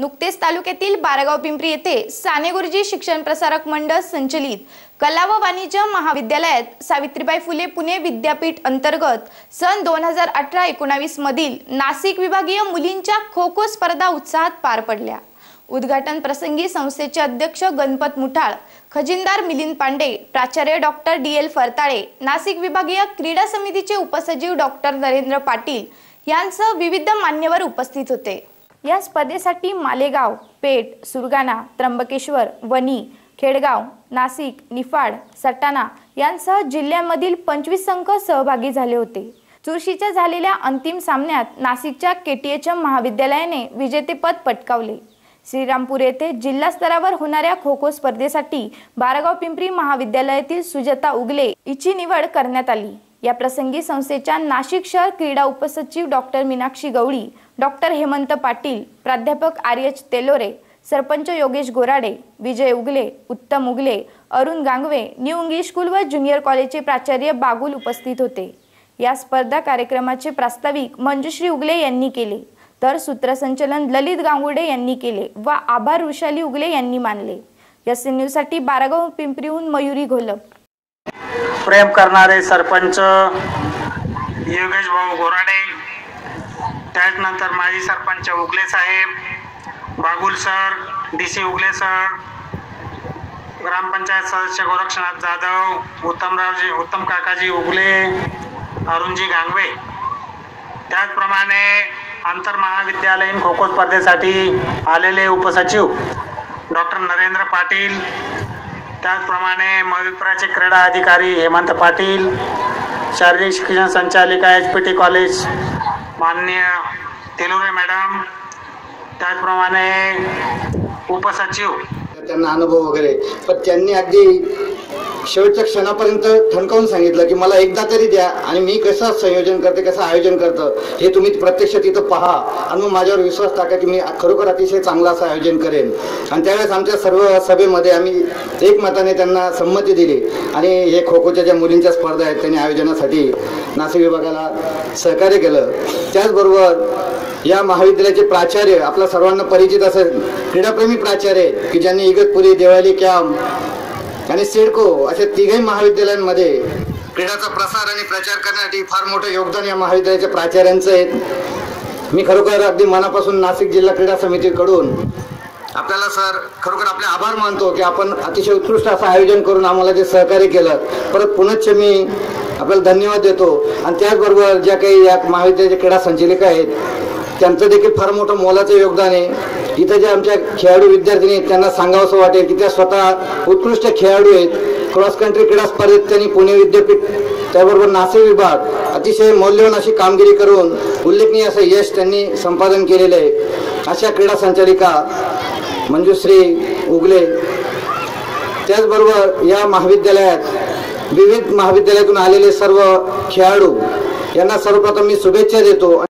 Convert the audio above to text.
नुकतेच तालुक्यातील बारागाव पिंपरी येथे साने गुरुजी शिक्षण प्रसारक मंडळ संचलित कला व वाणिज्य महाविद्यालयात सावित्रीबाई फुले पुणे विद्यापीठ अंतर्गत सन दोन हजार अठरा एकोणावीस मधील नाशिक विभागीय मुलींच्या खो खो स्पर्धा उत्साहात पार पडल्या. उद्घाटन प्रसंगी संस्थेचे अध्यक्ष गणपत मुठाळ खजिनदार मिलिंद पांडे प्राचार्य doctor D L Phartale Nashik विभागीय क्रीडा समितीचे उपसचिव डॉक्टर नरेंद्र पाटील यांसह विविध मान्यवर उपस्थित होते. या स्पर्धेसाठी मालेगाव पेठ सुरगाणा त्र्यंबकेश्वर वणी खेडगाव नाशिक निफाड सटाणा यांसह जिल्ह्यामधील पंचवीस संघ सहभागी झाले होते. चुरशीच्या झालेल्या अंतिम सामन्यात नाशिकच्या के टी एच एम महाविद्यालयाने विजेतेपद पटकावले. श्रीरामपूर येथे जिल्हा स्तरावर होणाऱ्या खो खो स्पर्धेसाठी बारागाव पिंपरी महाविद्यालयातील सुजाता उगले हिची निवड करण्यात आली. या प्रसंगी संस्थेच्या नाशिक शहर क्रीडा उपसचिव डॉक्टर मीनाक्षी गवळी डॉक्टर हेमंत पाटील प्राध्यापक R H Telore sarpanch Yogesh Gorade Vijay Ugale Uttam Ugale Arun Gangve new English school व ज्युनियर कॉलेजचे प्राचार्य बागुल उपस्थित होते. या स्पर्धा कार्यक्रमाचे प्रास्ताविक मंजुश्री उगले यांनी केले. तर सूत्रसंचलन ललित गांगुडे यांनी केले व आभार वृषाली उगले यांनी मानले. एस न्यूजसाठी बारागाव पिंपरीहून मयुरी घोलप. प्रेम करणारे सरपंच योगेश भाऊ गोराडे त्याचनंतर माजी सरपंच उगले साहेब Bagul sir D C Ugale sir ग्रामपंचायत सदस्य गोरक्षनाथ जाधव उत्तमरावजी उत्तम काकाजी उगले अरुणजी गांगवे. त्याचप्रमाणे आंतरमहाविद्यालयीन खो खो स्पर्धेसाठी आलेले उपसचिव डॉक्टर नरेंद्र पाटील त्याचप्रमाणे मविप्राचे क्रीडा अधिकारी हेमंत पाटील शारीरिक शिक्षण संचालिका एच पी टी कॉलेज मान्य तेलुरे मॅडम त्याचप्रमाणे उपसचिव त्यांना अनुभव वगैरे. पण त्यांनी अगदी शेवटच्या क्षणापर्यंत ठणकावून सांगितलं की मला एकदा तरी द्या आणि मी कसं संयोजन करते कसं आयोजन करतं हे तुम्ही प्रत्यक्ष तिथं पहा. आणि मग माझ्यावर विश्वास टाका की मी खरोखर अतिशय चांगलं असं आयोजन करेन. आणि त्यावेळेस आमच्या सर्व सभेमध्ये आम्ही एकमताने त्यांना संमती दिली. आणि हे खो खोच्या ज्या मुलींच्या स्पर्धा आहेत त्यांनी आयोजनासाठी नाशिक विभागाला सहकार्य केलं. त्याचबरोबर या महाविद्यालयाचे प्राचार्य आपल्या सर्वांना परिचित असेल क्रीडाप्रेमी प्राचार्य की ज्यांनी इगतपुरी देवाली कॅम्प आणि सिडको अशा तिघही महाविद्यालयांमध्ये क्रीडाचा प्रसार आणि प्रचार करण्यासाठी फार मोठं योगदान या महाविद्यालयाच्या प्राचार्यांचं आहे. मी खरोखर अगदी मनापासून नाशिक जिल्हा क्रीडा समितीकडून आपल्याला सर खरोखर आपले आभार मानतो की आपण अतिशय उत्कृष्ट असं आयोजन करून आम्हाला जे सहकार्य केलं. परत पुनश्च मी आपल्याला धन्यवाद देतो. आणि त्याचबरोबर ज्या काही या महाविद्यालयाच्या क्रीडा संचालिका आहेत त्यांचं देखील फार मोठं मोलाचं योगदान आहे. इथं ज्या आमच्या खेळाडू विद्यार्थिनी आहेत त्यांना सांगावंसं वाटेल की त्या स्वतः उत्कृष्ट खेळाडू आहेत. क्रॉस कंट्री क्रीडा स्पर्धेत त्यांनी पुणे विद्यापीठ त्याबरोबर नाशिक विभाग अतिशय मौल्यवान अशी कामगिरी करून उल्लेखनीय असं यश त्यांनी संपादन केलेलं आहे. अशा क्रीडा संचालिका मंजुश्री उगले त्याचबरोबर या महाविद्यालयात विविध महाविद्यालयातून आलेले सर्व खेळाडू यांना सर्वप्रथम मी शुभेच्छा देतो.